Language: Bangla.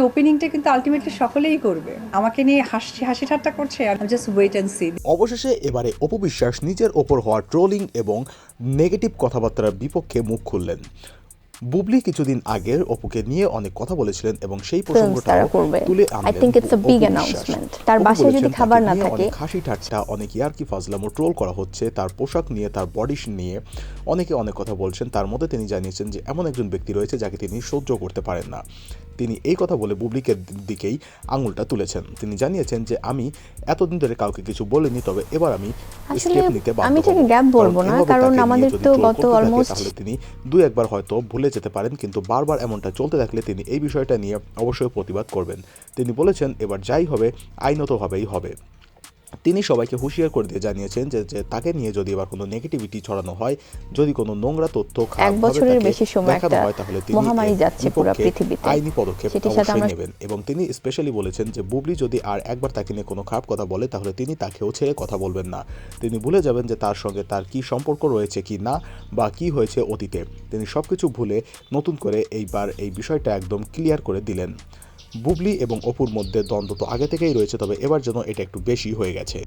ওপেনিংটা কিন্তু আলটিমেটলি সকলেই করবে। আমাকে নিয়ে হাসি হাসি ঠাট্টা করছে আর জাস্ট ওয়েট অ্যান্ড সি অবশেষে এবারে অপু বিশ্বাস নিজের ওপর হওয়া ট্রোলিং এবং নেগেটিভ কথাবার্তার বিপক্ষে মুখ খুললেন। বুবলি কিছুদিন আগে অপুকে নিয়ে অনেক কথা বলেছিলেন এবং সেই প্রসঙ্গটা করবে। তুলে think it's a Apu big বিশ্বাস। তার বাসায় যদি খাবার না থাকে- অনেক হাসি ঠাট্টা অনেক ইয়ার্কি ফাজলামো ট্রোল করা হচ্ছে। তার পোশাক নিয়ে তার বডি নিয়ে অনেকে অনেক কথা বলছেন। তার মধ্যে তিনি জানিয়েছেন যে এমন একজন ব্যক্তি রয়েছে যাকে তিনি সহ্য করতে পারেন না। তিনি এই কথা বলে বুবলিকের দিকেই আঙুলটা তুলেছেন। তিনি জানিয়েছেন যে আমি এতদিন ধরে কাউকে কিছু বলিনি তবে এবার আমি স্টেপ নিতে বাধ্য আমি গ্যাপ বলব না, কারণ আমাদের তো গত অলমোস্ট তাহলে তিনি দুই একবার হয়তো ভুলে যেতে পারেন কিন্তু বারবার এমনটা চলতে থাকলে তিনি এই বিষয়টা নিয়ে অবশ্যই প্রতিবাদ করবেন। তিনি বলেছেন এবার যাই হবে আইনতভাবেই হবে। তিনি সবাইকে হুঁশিয়ার করে দিয়ে জানিয়েছেন যে তাকে নিয়ে যদি এবার কোনো নেগেটিভিটি ছড়ানো হয় যদি কোনো নোংরা তথ্য খারাপভাবে বছরের বেশি সময় একটা হয় তাহলে তিনি মহামারী যাচ্ছে পুরো পৃথিবীতে। আইনি পদক্ষেপ অবশ্যই নেবেন। এবং তিনি স্পেশালি বলেছেন যে বুবলি যদি আর একবার তাকে নিয়ে কোনো খারাপ কথা বলে তাহলে তিনি তাকেও ছেড়ে কথা বলবেন না। তিনি ভুলে যাবেন যে তার সঙ্গে তার কি সম্পর্ক রয়েছে কি না বা কি হয়েছে অতীতে। তিনি সবকিছু ভুলে নতুন করে এইবার এই বিষয়টা একদম ক্লিয়ার করে দিলেন। বুবলি এবং অপুর মধ্যে দ্বন্দ্ব তো আগে থেকেই রয়েছে, তবে এবার যেন এটা একটু বেশি হয়ে গেছে।